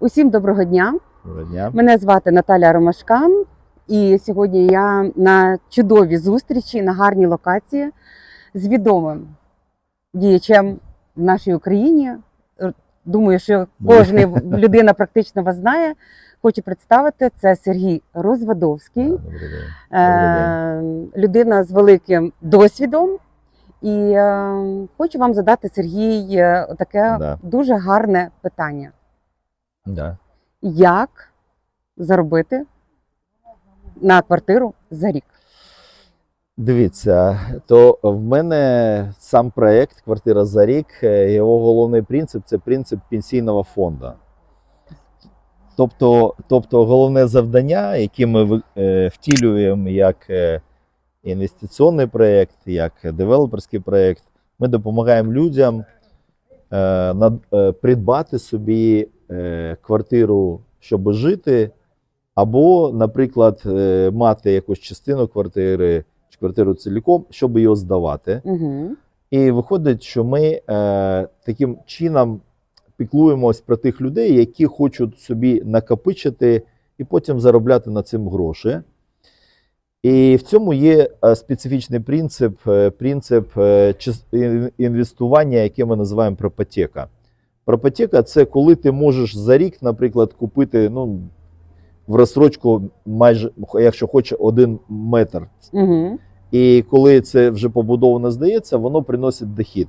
Усім доброго дня. Доброго дня. Мене звати Наталя Ромашкан, і сьогодні я на чудовій зустрічі на гарній локації з відомим діячем в нашій Україні. Думаю, що кожна людина практично вас знає. Хочу представити це Сергій Розвадовський, Добрий день. е, людина з великим досвідом. І е, хочу вам задати Сергій е, таке Да. дуже гарне питання. Да. як заробити на квартиру за рік. Дивіться, то в мене сам проект Квартира за рік. е, Його головний принцип це принцип пенсійного фонду. Тобто, тобто головне завдання, яке ми е, втілюємо як е, інвестиційний проєкт, як девелоперський проєкт, ми допомагаємо людям придбати собі квартиру, щоб жити, або, наприклад, е, мати якусь частину квартири чи квартиру ціліком, щоб її здавати. Угу. І виходить, що ми е, таким чином піклуємось про тих людей, які хочуть собі накопичити і потім заробляти на цим гроші. І в цьому є е, специфічний принцип, е, принцип е, інвестування, яке ми називаємо пропотека. Пропотека це коли ти можеш за рік, наприклад, купити ну, в розсрочку майже, якщо хоче, один метр Угу. і коли це вже побудовано здається, воно приносить дохід.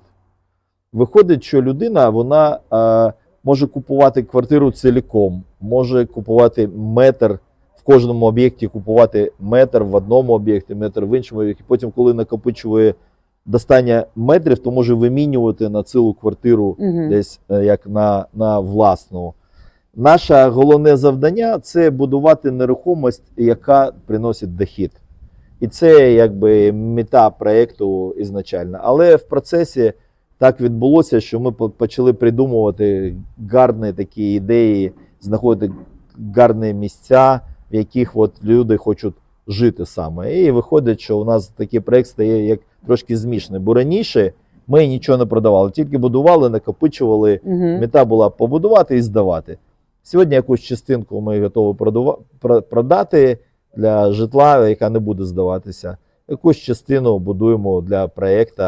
Виходить, що людина вона е, може купувати квартиру ціліком, може купувати метр в кожному об'єкті, купувати метр в одному об'єкті, метр в іншому об'єкті. Потім, коли накопичує достання метрів, то може вимінювати на цілу квартиру Угу. десь е, як на, на власну. Наше головне завдання це будувати нерухомість, яка приносить дохід. І це якби мета проєкту ізначально. Але в процесі так відбулося, що ми почали придумувати гарні такі ідеї, знаходити гарні місця, в яких от люди хочуть жити саме. І виходить, що у нас такий проєкт стає як трошки змішаний. Бо раніше ми нічого не продавали, тільки будували, накопичували. Угу. Мета була побудувати і здавати. Сьогодні якусь частинку ми готові продати для житла, яка не буде здаватися. Якусь частину будуємо для проєкту.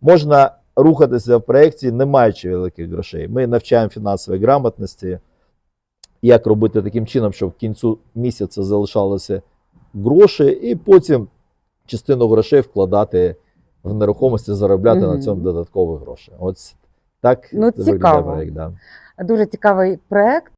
Можна рухатися в проєкті, не маючи великих грошей. Ми навчаємо фінансової грамотності, як робити таким чином, щоб в кінцю місяця залишалося гроші, і потім частину грошей вкладати в нерухомості, заробляти на цьому додаткові гроші. Ось так Ну, цікаво. проєкт, да. Дуже цікавий проект.